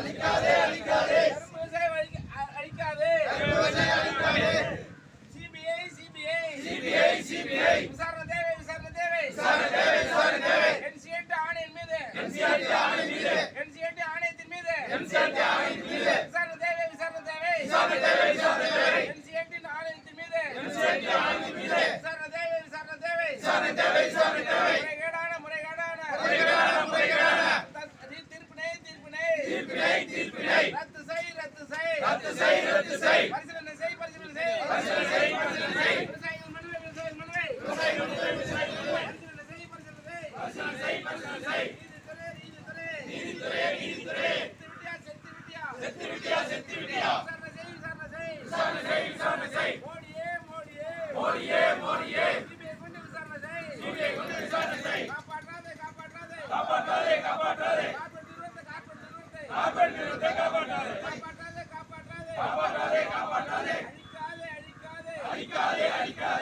Alegado. தீர்ப்பினை ரத்து செய் ரத்து செய். ரத்து செய் ரத்து செய். பரிசீலனை செய் பரிசீலனை செய். பரிசீலனை செய் பரிசீலனை செய். விவசாயிகள் மனுவை விவசாயிகள் மனுவை. விவசாயிகள் மனுவை விவசாயிகள் மனுவை. பரிசீலனை செய் பரிசீலனை செய். பரிசீலனை செய் பரிசீலனை செய். நீதித்துறை நீதித்துறை. நீதித்துறையே நீதித்துறையே செத்து விட்டியா செத்து விட்டியா? செத்து விட்டியா செத்து விட்டியா? விசாரணை செய் விசாரணை செய். விசாரணை செய் விசாரணை செய். மோடியே மோடியே. மோடியே மோடியே சிபிஐ கொண்டு விசாரணை செய் சிபிஐ கொண்டு விசாரணை செய் காப்பாற்றாதே காப்பாற்றாதே காப்பாற்றாதே காப்பாற்றாதே கார்பெட் நிறுவனத்தை கார்பெட் நிறுவனத்தை காப்பேட் நிறுவனத்தை காப்பாற்றாதே காப்பாற்றாதே. காப்பாற்றாதே காப்பாற்றாதே காப்பாற்றாதே அழிக்காதே அழிக்காதே. அழிக்காதே அழிக்காதே.